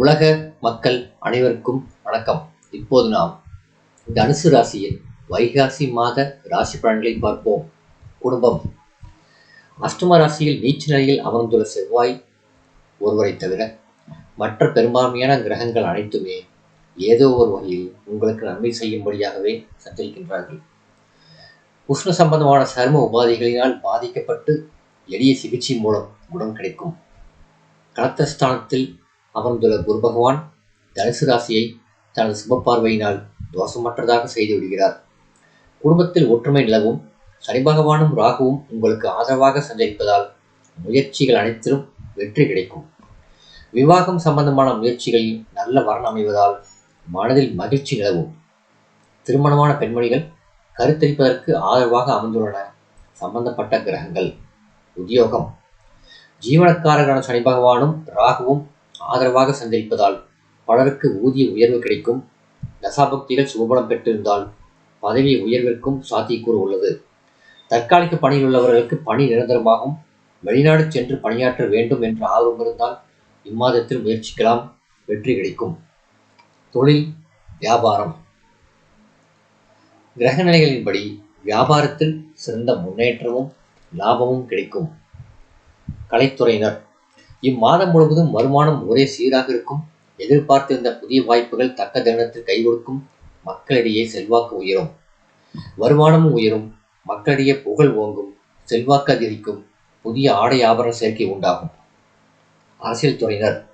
உலக மக்கள் அனைவருக்கும் வணக்கம். இப்போது நாம் தனுசு ராசியில் வைகாசி மாத ராசி பலன்களை பார்ப்போம். குடும்பம். அஷ்டம ராசியில் நீச்ச நிலையில் அமர்ந்துள்ள செவ்வாய் ஒருவரை தவிர மற்ற பெரும்பான்மையான கிரகங்கள் அனைத்துமே ஏதோ ஒரு வகையில் உங்களுக்கு நன்மை செய்யும்படியாகவே சஞ்சரிக்கின்றார்கள். உஷ்ண சம்பந்தமான சரும உபாதைகளினால் பாதிக்கப்பட்டு எளிய சிகிச்சை மூலம் குணம் கிடைக்கும். கலத்தஸ்தானத்தில் அமர்ந்துள்ள குரு பகவான் தனுசு ராசியை தனது சிவப்பார்வையினால் தோஷமற்றதாக செய்து விடுகிறார். குடும்பத்தில் ஒற்றுமை நிலவும் சனி பகவானும் ராகுவும் உங்களுக்கு ஆதரவாக சஞ்சரிப்பதால் முயற்சிகள் அனைத்திலும் வெற்றி கிடைக்கும். விவாகம் சம்பந்தமான முயற்சிகளில் நல்ல வரன் அமைவதால் மனதில் மகிழ்ச்சி நிலவும். திருமணமான பெண்மணிகள் கருத்தரிப்பதற்கு ஆதரவாக அமைந்துள்ளன. சம்பந்தப்பட்ட கிரகங்கள் உத்தியோகம். ஜீவனக்காரரான சனி பகவானும் ராகுவும் ஆதரவாக சந்தரிப்பதால் பலருக்கு ஊதிய உயர்வு கிடைக்கும். தசாபக்திகள் சுபபலம் பெற்றிருந்தால் பதவி உயர்விற்கும் சாத்தியக்கூறு உள்ளது. தற்காலிக பணியில் உள்ளவர்களுக்கு பணி நிரந்தரமாகும். வெளிநாடு சென்று பணியாற்ற வேண்டும் என்ற ஆர்வம் இருந்தால் இம்மாதத்தில் முயற்சிக்கலாம். வெற்றி கிடைக்கும். தொழில் வியாபாரம். கிரக நிலைகளின்படி வியாபாரத்தில் சிறந்த முன்னேற்றமும் லாபமும் கிடைக்கும். கலைத்துறையினர் இம்மாதம் முழுவதும் வருமானம் ஒரே சீராக இருக்கும். எதிர்பார்த்திருந்த புதிய வாய்ப்புகள் தக்க தருணத்தில் கை கொடுக்கும் மக்களிடையே செல்வாக்கு உயரும். வருமானமும் உயரும். மக்களிடையே புகழ் ஓங்கும். செல்வாக்கு அதிகரிக்கும். புதிய ஆடை ஆபரண சேர்க்கை உண்டாகும். அரசியல் துறையினர்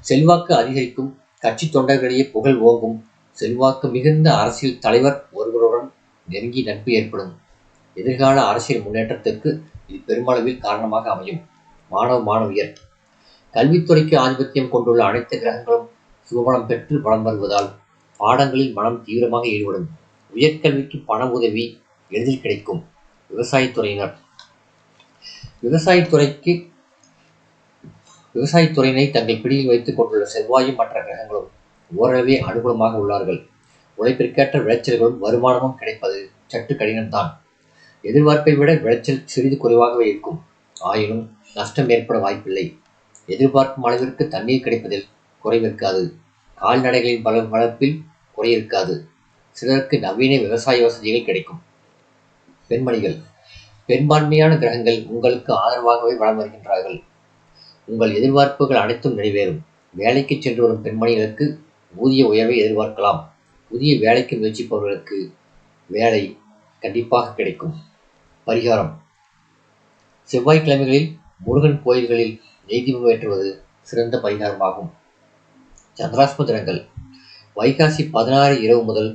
செல்வாக்கு அதிகரிக்கும். கட்சி தொண்டர்களிடையே புகழ் ஓங்கும். செல்வாக்கு மிகுந்த அரசியல் தலைவர் ஒருவருடன் நெருங்கி நட்பு ஏற்படும். எதிர்கால அரசியல் முன்னேற்றத்திற்கு இது பெருமளவில் காரணமாக அமையும். மாணவ மாணவியர் கல்வித்துறைக்கு ஆதிபத்தியம் கொண்டுள்ள அனைத்து கிரகங்களும் சுபபலம் பெற்று பலம் வருவதால் பாடங்களில் மனம் தீவிரமாக ஈடுபடும். உயர்கல்விக்கு பண உதவி எளிதில் கிடைக்கும். விவசாயத்துறையினர் விவசாயத்துறைக்கு விவசாயத்துறையினை தங்கள் பிடியில் வைத்துக் கொண்டுள்ள செவ்வாயும் மற்ற கிரகங்களும் ஓரளவே அனுகூலமாக உள்ளார்கள். உழைப்பிற்கேற்ற விளைச்சல்களும் வருமானமும் கிடைப்பது சற்று கடினம்தான். எதிர்பார்ப்பை விட விளைச்சல் சிறிது குறைவாகவே இருக்கும். ஆயினும் நஷ்டம் ஏற்பட வாய்ப்பில்லை. எதிர்பார்க்கும் அளவிற்கு தண்ணீர் கிடைப்பதில் குறைவிருக்காது கால்நடைகளின் பல வளர்ப்பில் குறை இருக்காது. சிலருக்கு நவீன விவசாய வசதிகள் கிடைக்கும். பெண்மணிகள் பெரும்பான்மையான கிரகங்கள் உங்களுக்கு ஆதரவாகவே வளம் வருகின்றார்கள். உங்கள் எதிர்பார்ப்புகள் அனைத்தும் நிறைவேறும். வேலைக்கு சென்று வரும் பெண்மணிகளுக்கு ஊதிய உயர்வை எதிர்பார்க்கலாம். புதிய வேலைக்கு முயற்சிப்பவர்களுக்கு வேலை கண்டிப்பாக கிடைக்கும். பரிகாரம். செவ்வாய்க்கிழமைகளில் முருகன் கோயில்களில் நெய்தீபம் ஏற்றுவது சிறந்த பரிகாரமாகும். சந்திராஷ்ம தினங்கள் வைகாசி பதினாறு இரவு முதல்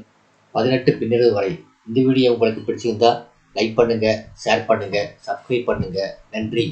பதினெட்டு பின்னிரவு வரை இந்த வீடியோ உங்களுக்கு பிடிச்சிருந்தா லைக் பண்ணுங்கள் ஷேர் பண்ணுங்கள் சப்ஸ்கிரைப் பண்ணுங்கள் நன்றி.